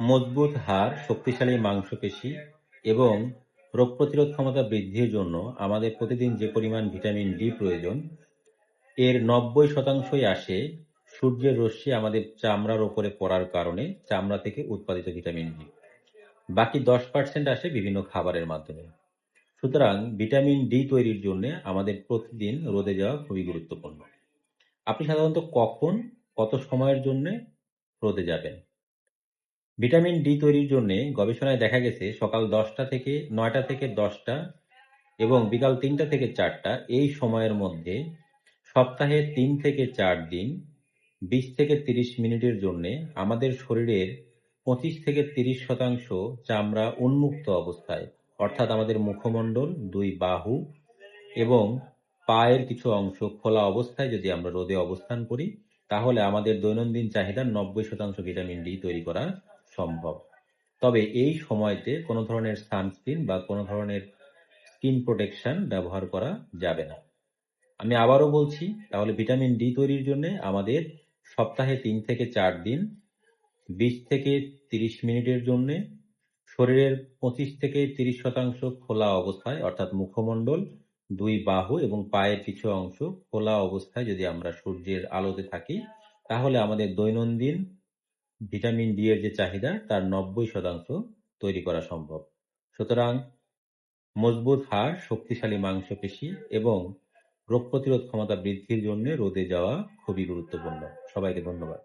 মজবুত হাড়, শক্তিশালী মাংসপেশি এবং রোগ প্রতিরোধ ক্ষমতা বৃদ্ধির জন্য আমাদের প্রতিদিন যে পরিমাণ ভিটামিন ডি প্রয়োজন, এর নব্বই শতাংশই আসে সূর্যের রশ্মি আমাদের চামড়ার ওপরে পড়ার কারণে চামড়া থেকে উৎপাদিত ভিটামিন ডি। বাকি দশ পার্সেন্ট আসে বিভিন্ন খাবারের মাধ্যমে। সুতরাং ভিটামিন ডি তৈরির জন্য আমাদের প্রতিদিন রোদে যাওয়া খুবই গুরুত্বপূর্ণ। আপনি সাধারণত কখন, কত সময়ের জন্য রোদে যাবেন? ভিটামিন ডি তৈরির জন্য গবেষণায় দেখা গেছে সকাল দশটা থেকে নয়টা থেকে দশটা এবং বিকাল তিনটা থেকে চারটা এই সময়ের মধ্যে সপ্তাহে তিন থেকে চার দিন বিশ থেকে তিরিশ মিনিটের জন্য আমাদের শরীরের পঁচিশ থেকে তিরিশ শতাংশ চামড়া উন্মুক্ত অবস্থায় অর্থাৎ আমাদের মুখমণ্ডল, দুই বাহু এবং পায়ের কিছু অংশ খোলা অবস্থায় যদি আমরা রোদে অবস্থান করি তাহলে আমাদের দৈনন্দিন চাহিদার নব্বই শতাংশ ভিটামিন ডি তৈরি করা সম্ভব। তবে এই সময়তে কোনো ধরনের সানস্ক্রিন বা কোনো ধরনের স্কিন প্রোটেকশন ব্যবহার করা যাবে না। আমি আবারও বলছি তাহলে ভিটামিন ডি তৈরির জন্য আমাদের সপ্তাহে তিন থেকে চার দিন বিশ থেকে তিরিশ মিনিটের জন্য শরীরের পঁচিশ থেকে তিরিশ শতাংশ খোলা অবস্থায় অর্থাৎ মুখমণ্ডল, দুই বাহু এবং পায়ের কিছু অংশ খোলা অবস্থায় যদি আমরা সূর্যের আলোতে থাকি তাহলে আমাদের দৈনন্দিন ভিটামিন ডি এর যে চাহিদা তার নব্বই শতাংশ তৈরি করা সম্ভব। সুতরাং মজবুত হাড়, শক্তিশালী মাংসপেশি এবং রোগ প্রতিরোধ ক্ষমতা বৃদ্ধির জন্য রোদে যাওয়া খুবই গুরুত্বপূর্ণ। সবাইকে ধন্যবাদ।